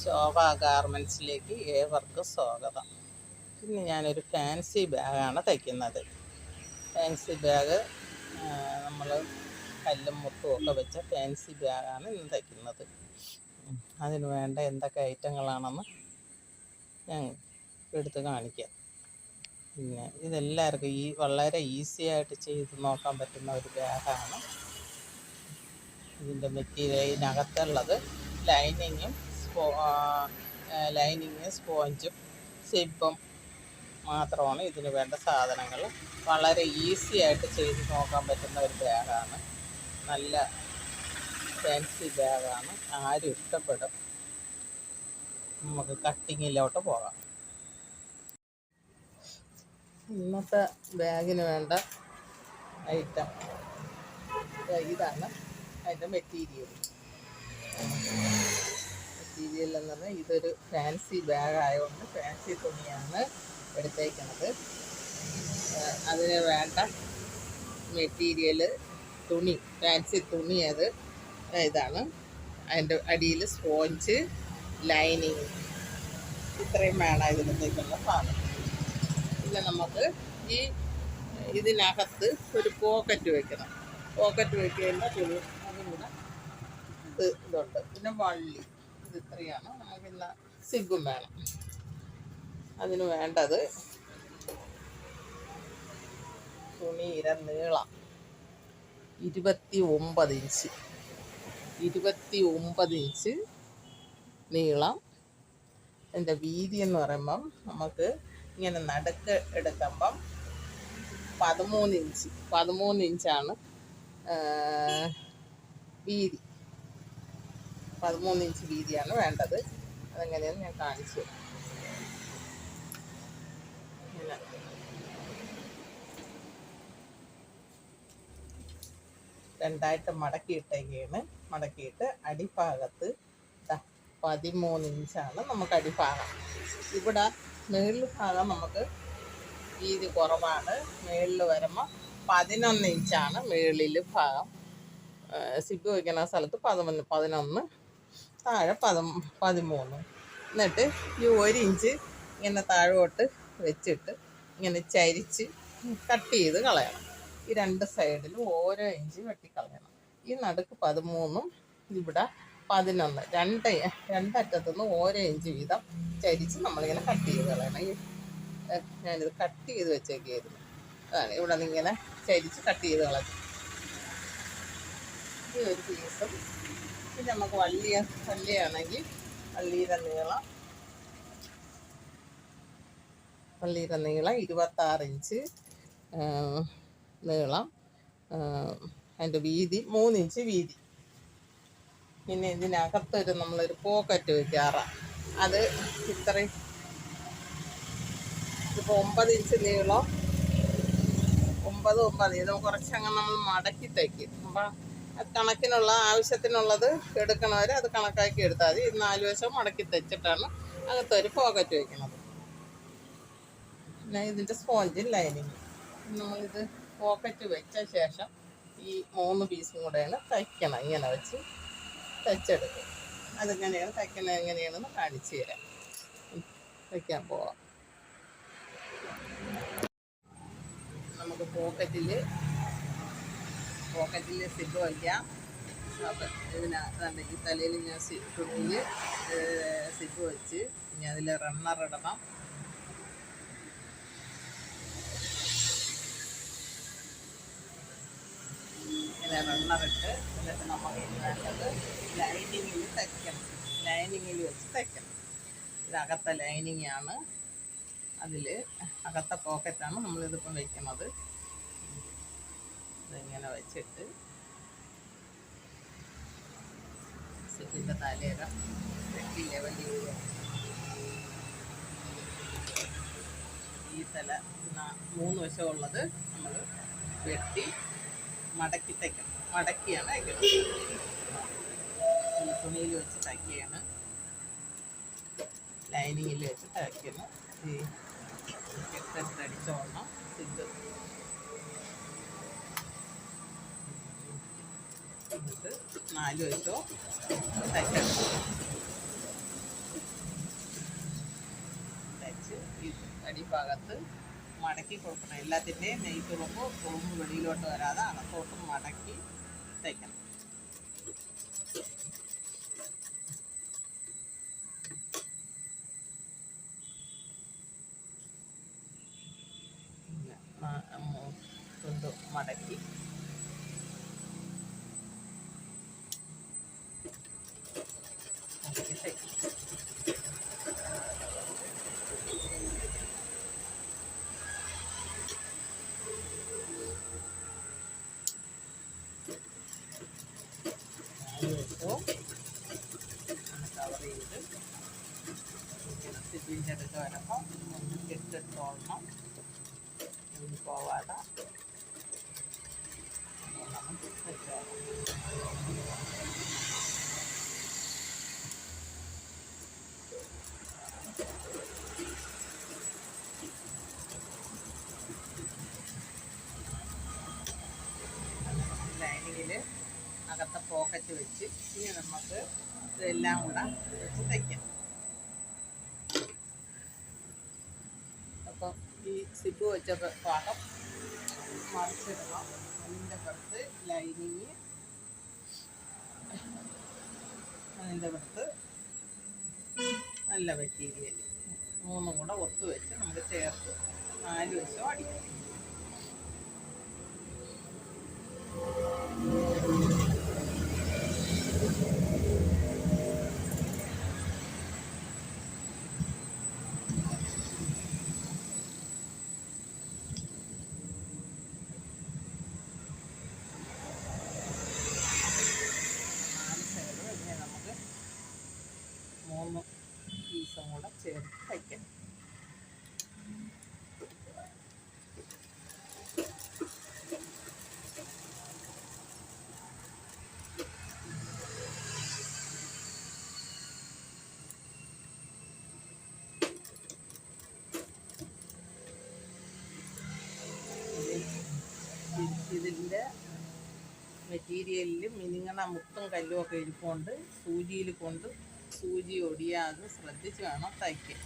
ശോഭ ഗാർമെന്റ്സിലേക്ക് ഏവർക്കും സ്വാഗതം. ഇന്ന് ഞാനൊരു ഫാൻസി ബാഗാണ് തയ്ക്കുന്നത്. ഫാൻസി ബാഗ് നമ്മൾ കല്ലും മുത്തും ഒക്കെ വെച്ച ഫാൻസി ബാഗാണ് ഇന്ന് തയ്ക്കുന്നത്. അതിന് വേണ്ട എന്തൊക്കെ ഐറ്റങ്ങളാണെന്ന് ഞാൻ എടുത്ത് കാണിക്കാം. പിന്നെ ഇതെല്ലാവർക്കും ഈ വളരെ ഈസി ആയിട്ട് ചെയ്ത് നോക്കാൻ പറ്റുന്ന ഒരു ബാഗാണ് ഇതിന്റെ മെറ്റീരിയൽ ഇതിനകത്തുള്ളത് ലൈനിങ്ങും സ്പോ സ്പോഞ്ച് സ്പോഞ്ചും സിബും മാത്രമാണ് ഇതിന് വേണ്ട സാധനങ്ങൾ. വളരെ ഈസി ആയിട്ട് ചെയ്ത് നോക്കാൻ പറ്റുന്ന ഒരു ബാഗാണ് നല്ല ഫാൻസി ബാഗാണ് ആരും ഇഷ്ടപ്പെടും. നമുക്ക് കട്ടിങ്ങിലോട്ട് പോകാം. ഇന്നത്തെ ബാഗിന് വേണ്ട ഐറ്റം ഇതാണ് അതിന്റെ മെറ്റീരിയൽ മെറ്റീരിയൽ എന്ന് പറഞ്ഞാൽ ഇതൊരു ഫാൻസി ബാഗ് ആയതുകൊണ്ട് ഫാൻസി തുണിയാണ് എടുത്തേക്കുന്നത് അതിന് വേണ്ട മെറ്റീരിയൽ തുണി ഫാൻസി തുണി അത് ഇതാണ്. അതിന്റെ അടിയിൽ സ്പോഞ്ച് ലൈനിങ് ഇത്രയും വേണം ഇതിനകത്തേക്കുള്ള സാധനം. പിന്നെ നമുക്ക് ഈ ഇതിനകത്ത് ഒരു പോക്കറ്റ് വെക്കണം. പോക്കറ്റ് വെക്കുന്ന തുണി അതും കൂടെ ഇത് ഇതുണ്ട്. പിന്നെ വള്ളി. ഇത് ഇത്രയാണ്. നമുക്ക് സിഗും വേണം. അതിന് വേണ്ടത് തുണിയിര നീളം. ഇരുപത്തി ഒമ്പത് ഇഞ്ച്. ഇരുപത്തി ഒമ്പത് ഇഞ്ച് നീളം. അതിന്റെ വീതി എന്ന് പറയുമ്പം നമുക്ക് ഇങ്ങനെ നടുക്ക് എടുക്കുമ്പം പതിമൂന്ന് ഇഞ്ച്. പതിമൂന്ന് ഇഞ്ചാണ് വീതി. പതിമൂന്ന് ഇഞ്ച് വീതിയാണ് വേണ്ടത്. അതെങ്ങനെയാന്ന് ഞാൻ കാണിച്ചു. രണ്ടായിട്ട് മടക്കിയിട്ടേക്കാണ് മടക്കിയിട്ട് അടിഭാഗത്ത് പതിമൂന്ന് ഇഞ്ചാണ് നമുക്ക് അടിഭാഗം. ഇവിടെ മേളിൽ ഭാഗം നമുക്ക് വീതി കുറവാണ്. മേളിൽ വരുമ്പോൾ പതിനൊന്ന് ഇഞ്ചാണ് മേളിൽ ഭാഗം. സിബ് വയ്ക്കുന്ന സ്ഥലത്ത് പതിനൊന്ന് പതിനൊന്ന് താഴെ പത പതിമൂന്ന്. എന്നിട്ട് ഈ ഒരു ഇഞ്ച് ഇങ്ങനെ താഴോട്ട് വെച്ചിട്ട് ഇങ്ങനെ ചരിച്ച് കട്ട് ചെയ്ത് കളയണം. ഈ രണ്ട് സൈഡിലും ഓരോ ഇഞ്ച് വെട്ടിക്കളയണം. ഈ നടുക്ക് പതിമൂന്നും ഇവിടെ പതിനൊന്ന്. രണ്ട് രണ്ടറ്റത്തുനിന്ന് ഓരോ ഇഞ്ച് വീതം ചരിച്ച് നമ്മളിങ്ങനെ കട്ട് ചെയ്ത് കളയണം. ഈ ഞാനിത് കട്ട് ചെയ്ത് വെച്ചേക്കായിരുന്നു. അതാണ് ഇവിടെ നിന്ന് ഇങ്ങനെ ചരിച്ച് കട്ട് ചെയ്ത് കളഞ്ഞു ഈ ഒരു പീസും പിന്നെ നമുക്ക് വള്ളിയ വള്ളിയാണെങ്കിൽ വള്ളിയുടെ നീളം. വള്ളിയുടെ നീളം ഇരുപത്താറ് ഇഞ്ച് നീളം അതിന്റെ വീതി മൂന്നിഞ്ച് വീതി. പിന്നെ ഇതിനകത്തൊരു നമ്മളൊരു പോക്കറ്റ് വയ്ക്കാറാണ് അത് ഇത്രയും. ഇപ്പോൾ ഒമ്പത് ഇഞ്ച് നീളം. ഒമ്പത് ഒമ്പത്. ഇത് കുറച്ചങ്ങ് നമ്മൾ മടക്കി തയ്ക്കും. അപ്പം കണക്കിനുള്ള ആവശ്യത്തിനുള്ളത് എടുക്കണവർ അത് കണക്കാക്കി എടുത്താൽ മതി. ഇത് നാല് വശം മടക്കി തെച്ചിട്ടാണ് അകത്തൊരു പോക്കറ്റ് വയ്ക്കുന്നത് പിന്നെ ഇതിന്റെ സ്പോഞ്ചിൽ ലൈനിങ്. നമ്മളിത് പോക്കറ്റ് വെച്ച ശേഷം ഈ മൂന്ന് പീസും കൂടെയാണ് തയ്ക്കണം. ഇങ്ങനെ വെച്ച് തയ്ച്ചെടുക്കും. അതെങ്ങനെയാണ് തയ്ക്കുന്നത് എങ്ങനെയാണെന്ന് കാണിച്ചു തരാം. തയ്ക്കാൻ പോവാം. നമുക്ക് പോക്കറ്റിൽ പോക്കറ്റിൽ സിബ് വയ്ക്കാം ഇതിനകത്ത് ഈ തലയിൽ ഞാൻ തുണിയിൽ സിബ് വെച്ച് ഇനി അതിൽ റണ്ണർ ഇടണം. ഇങ്ങനെ റണ്ണർ ഇട്ട് ലൈനിങ്ങിൽ വെച്ച് തയ്ക്കണം. ഇതകത്ത ലൈനിങ് ആണ്. അതിൽ അകത്തെ പോക്കറ്റാണ് നമ്മളിതിപ്പം വെക്കുന്നത്. ഇതിങ്ങനെ വെച്ചിട്ട് സിപ്പിന്റെ തലയില വെട്ടി ലെവൽ ചെയ്യുക ഈ തല മൂന്ന് ഉള്ളത് നമ്മൾ വെട്ടി മടക്കി തയ്ക്കണം. മടക്കിയാണ് തയ്ക്കുന്നത്. തുണിയിൽ വെച്ച് തയ്ക്കുകയാണ്. ലൈനിങ്ങിൽ വെച്ച് തയ്ക്കുന്നു. ഈ അടിച്ചോളണം ഇത് എന്നിട്ട് നാല് വശോ തയ്ച്ചെടുക്കും തയ്ച്ച് അടിഭാഗത്ത് മടക്കി കൊടുക്കണം. എല്ലാത്തിന്റെയും നെയ്ത്തുറുമ്പ് ഉറുമ്പ് വെളിയിലോട്ട് വരാതെ അകത്തോട്ട് മടക്കി തയ്ക്കണം തുണ്ട് മടക്കി പോക്കറ്റ് വെച്ച് ഇനി നമുക്ക് ഇതെല്ലാം കൂടെ വെച്ച് തയ്ക്കാം. അപ്പം ഈ സിബ് വെച്ച ഭാഗം മറിച്ചിടണം. അതിന്റെ പുറത്ത് ലൈനിങ് അതിന്റെ പുറത്ത് നല്ല മെറ്റീരിയൽ മൂന്നും കൂടെ ഒത്തു വെച്ച് നമുക്ക് ചേർത്ത് നാല് വശം അടിക്കാം. മെറ്റീരിയലിൽ മിനിങ്ങണ മുത്തും കല്ലും ഒക്കെ ഇരിപ്പുണ്ട്. സൂചിയിൽ കൊണ്ട് സൂചി ഒടിയാതെ ശ്രദ്ധിച്ച് വേണം തയ്ക്കാൻ.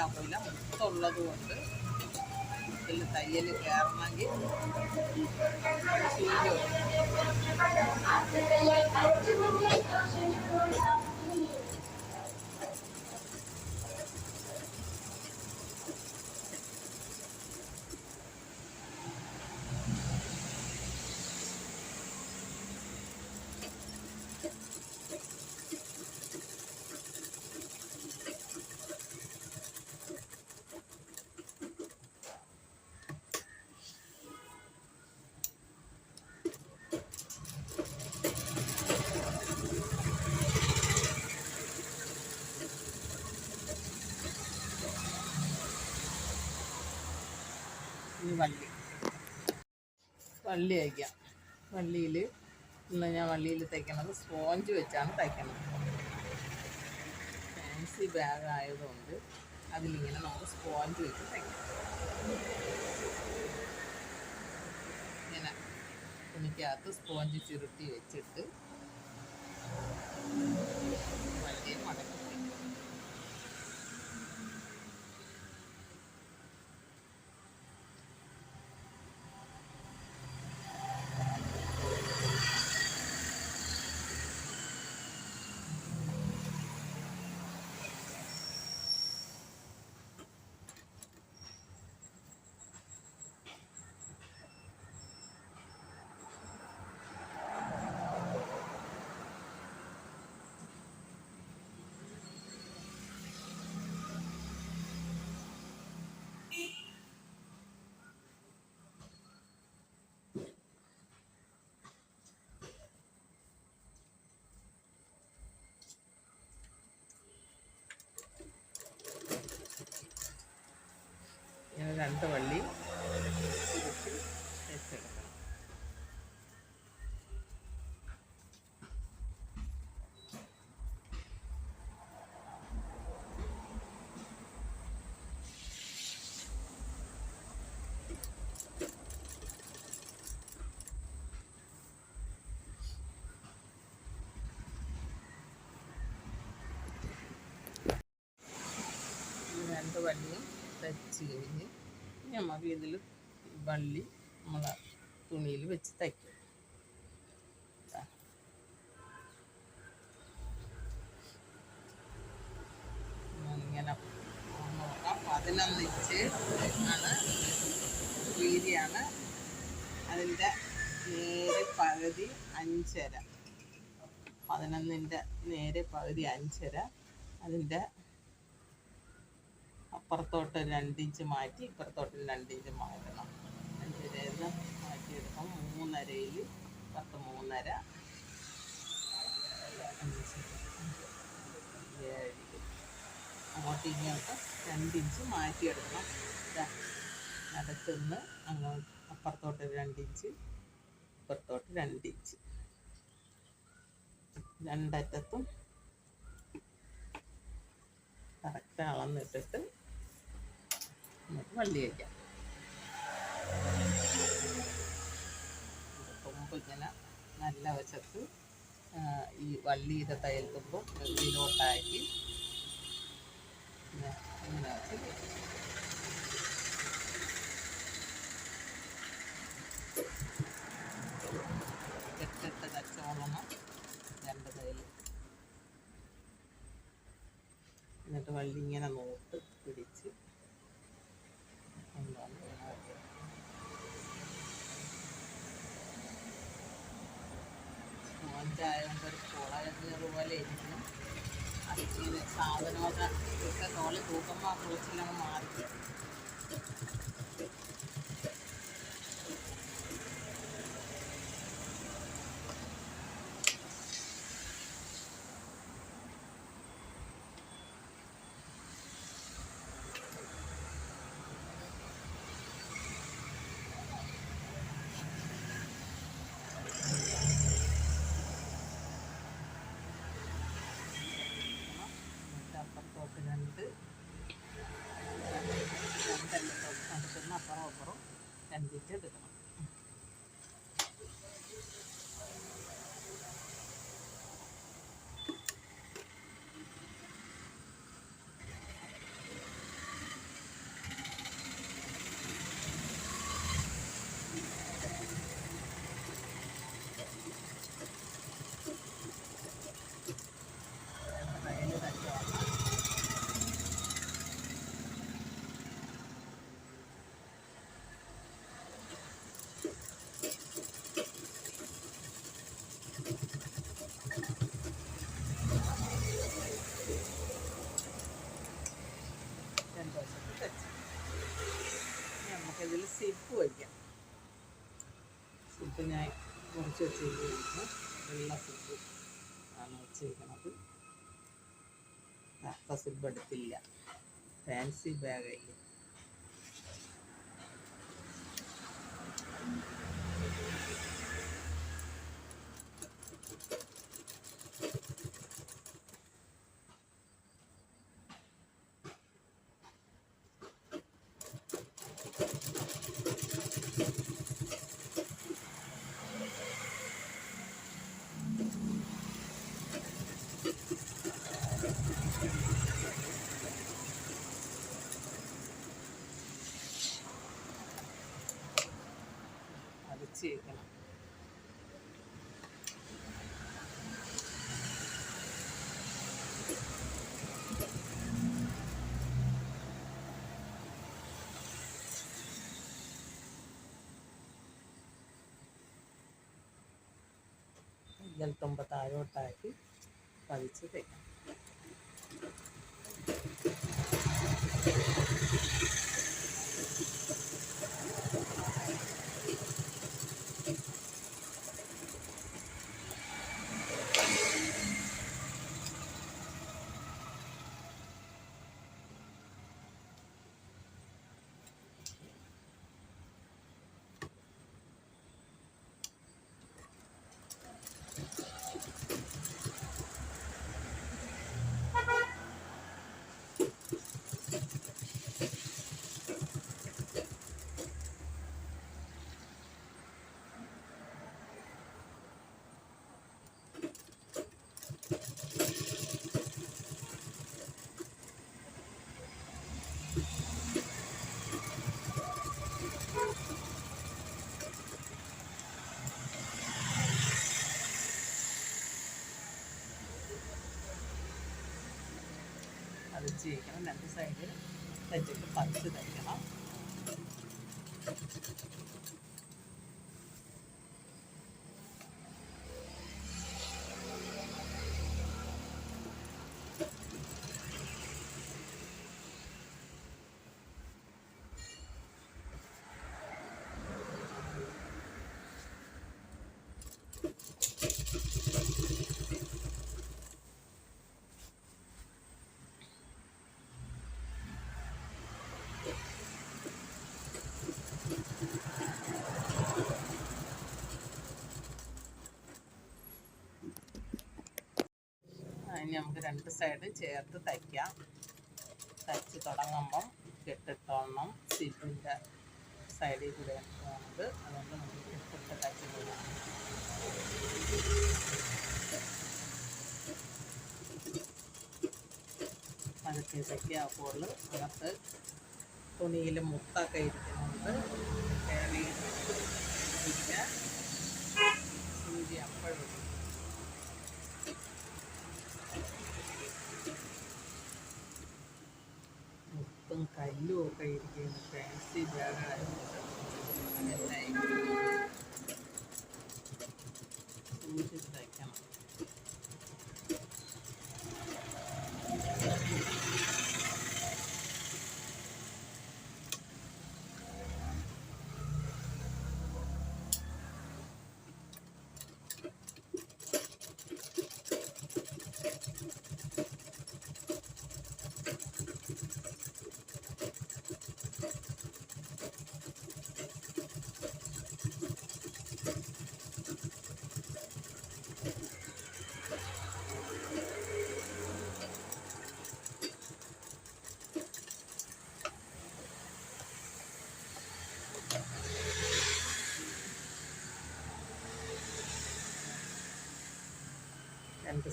തയ്ക്കാവില്ല മുത്തുള്ളത് കൊണ്ട് ഇതിൽ തയ്യൽ കയറണമെങ്കിൽ സൂര്യ ഇനി വള്ളി അയക്കാം വള്ളിയിൽ ഇന്ന് ഞാൻ വള്ളിയിൽ തയ്ക്കണത് സ്പോഞ്ച് വെച്ചാണ് തയ്ക്കണത് ഫാൻസി ബാഗ് ആയതുകൊണ്ട് അതിലിങ്ങനെ നമുക്ക് സ്പോഞ്ച് വെച്ച് തയ്ക്കാം ഇങ്ങനെ തുണിക്കകത്ത് സ്പോഞ്ച് ചുരുട്ടി വെച്ചിട്ട് രണ്ട് വള്ളി ചുരുട്ടി വെച്ചെടുക്കണം. രണ്ട് വള്ളിയും തച്ച് കഴിഞ്ഞ് നമുക്ക് ഇതിൽ വള്ളി നമ്മളെ തുണിയിൽ വെച്ച് തയ്ക്കും. ഇങ്ങനെ നോക്കാം. പതിനൊന്ന് ഇഞ്ച് ആണ് വീതിയാണ്. അതിന്റെ നേരെ പകുതി അഞ്ചര. പതിനൊന്നിന്റെ നേരെ പകുതി അഞ്ചര. അതിന്റെ അപ്പുറത്തോട്ട് രണ്ടിഞ്ച് മാറ്റി ഇപ്പുറത്തോട്ട് രണ്ടിഞ്ച് മാറ്റണം. അഞ്ചരയിൽ മാറ്റിയെടുക്കാം മൂന്നരയിൽ പത്ത് മൂന്നര. ഏഴ് അങ്ങോട്ട് ഇങ്ങോട്ട് രണ്ടിഞ്ച് മാറ്റിയെടുക്കണം. നടുക്കുന്ന് അങ്ങോട്ട് അപ്പുറത്തോട്ട് രണ്ടിഞ്ച് ഇപ്പുറത്തോട്ട് രണ്ടിഞ്ച്. രണ്ടറ്റത്തും കറക്റ്റ് അളന്നിട്ടിട്ട് നമുക്ക് വള്ളി വയ്ക്കാം ഇങ്ങനെ നല്ല വശത്ത് ഈ വള്ളിയുടെ തയ്യൽ തുമ്പ് വെള്ളിയിലോട്ടാക്കി ഇങ്ങനെ വെച്ച് വയ്ക്കാം. എട്ടിട്ട് കച്ചോളണം രണ്ട് തയ്യൽ എന്നിട്ട് വള്ളി ഇങ്ങനെ നോട്ട് പിടിച്ച് കൊണ്ടുവന്ന് ഇതിനകത്ത് സ്പോഞ്ചായതുകൊണ്ട് ഒരു കുളകേറ് പോലെ ഇരിക്കും അതിങ്ങനെ സാധനമൊക്കെ ഇട്ട് തോളി തൂക്കുമ്പോൾ ആ മാറി കുറച്ച് വെച്ചിരിക്കുന്നു വെള്ള സിബ് ആണ് വെച്ചിരിക്കുന്നത്. കറുത്ത സിബ് എടുത്തില്ല. ഫാൻസി ബാഗല്ലേ പതിച്ച് വയ്ക്കണം തുമ്പ താഴോട്ടാക്കി പതിച്ച് തയ്ക്കണം പതിച്ച് വയ്ക്കണം രണ്ട് സൈഡിൽ വെച്ചിട്ട് തയ്ക്കണം ഇനി നമുക്ക് രണ്ട് സൈഡ് ചേർത്ത് തയ്ക്കാം. തയ്ച്ച് തുടങ്ങുമ്പം കെട്ടിട്ടോണം സിബിന്റെ സൈഡിൽ കൂടെ പോകുന്നത് അതുകൊണ്ട് നമുക്ക് കെട്ടിട്ട് തയ്ച്ച് കൊടുക്കാം പതുക്കെ തയ്ക്കാപ്പോൾ അകത്ത് തുണിയിൽ മുത്തൊക്കെ ഇരിക്കുന്നുണ്ട്. പിന്നെ സൂചി അപ്പോഴും മുത്തും കല്ലും ഒക്കെ ഇരിക്കുന്നു ഫാൻസി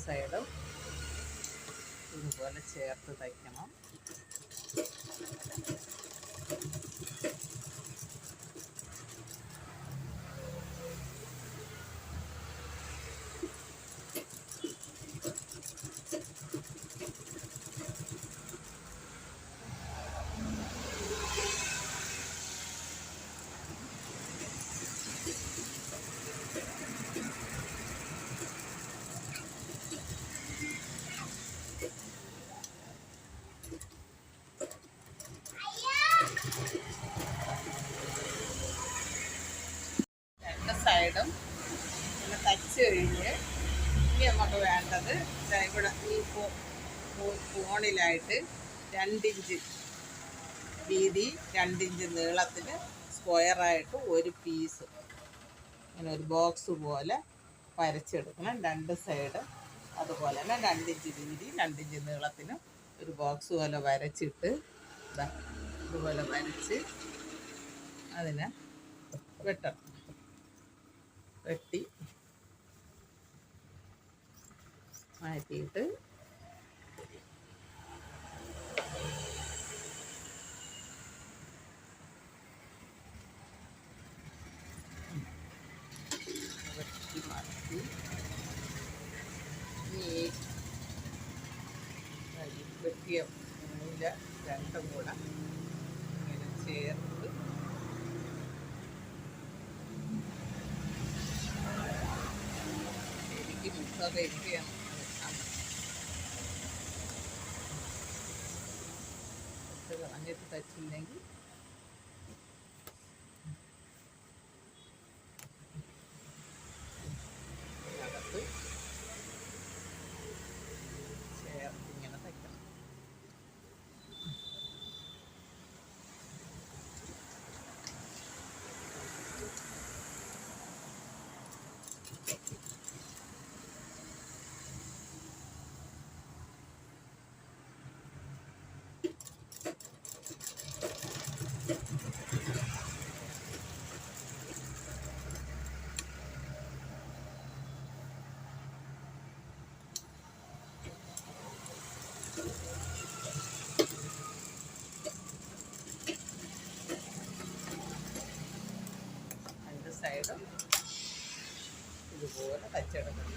സൈഡും ഇതുപോലെ ചേർത്ത് തയ്ക്കണം രണ്ട് സൈഡും ഇങ്ങനെ തയ്ച്ച് കഴിഞ്ഞ് ഇനി നമുക്ക് വേണ്ടത് ദാ ഇവിടെ ഈ ഫോ- ഫോ- ഫോണിലായിട്ട് രണ്ടിഞ്ച് വീതി രണ്ടിഞ്ച് നീളത്തിൽ സ്ക്വയറായിട്ട് ഒരു പീസ് ഇങ്ങനെ ഒരു ബോക്സ് പോലെ വരച്ചെടുക്കണം. രണ്ട് സൈഡ് അതുപോലെ തന്നെ രണ്ടിഞ്ച് വീതി രണ്ടിഞ്ച് നീളത്തിന് ഒരു ബോക്സ് പോലെ വരച്ചിട്ട് ഇതുപോലെ വരച്ച് അതിനെ വെട്ടണം. വെട്ടി മാറ്റിയിട്ട് രണ്ട് സൈഡും ഇതുപോലെ തച്ചെടുക്കണം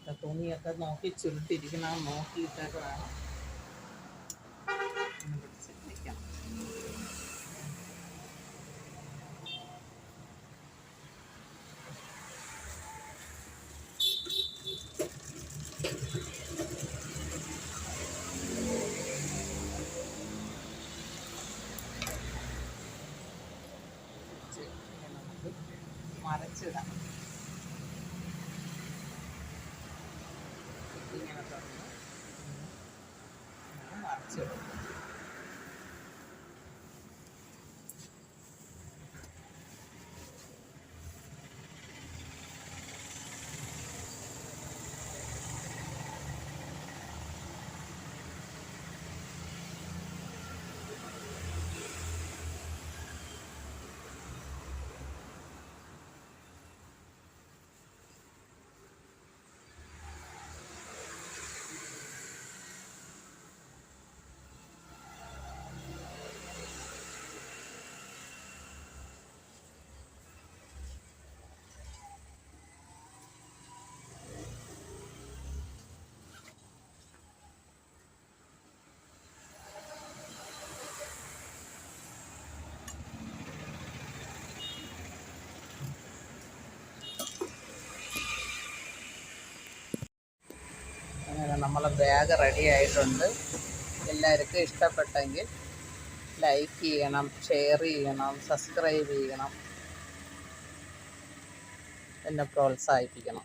ഒക്കെ തുണിയൊക്കെ നോക്കി ചുരുട്ടിരിക്കണം നോക്കിയിട്ടൊക്കെ വേണം നമ്മളെ ബാഗ് റെഡി ആയിട്ടുണ്ട്. എല്ലാവർക്കും ഇഷ്ടപ്പെട്ടെങ്കിൽ ലൈക്ക് ചെയ്യണം ഷെയർ ചെയ്യണം സബ്സ്ക്രൈബ് ചെയ്യണം. എന്നെ പ്രോത്സാഹിപ്പിക്കണം.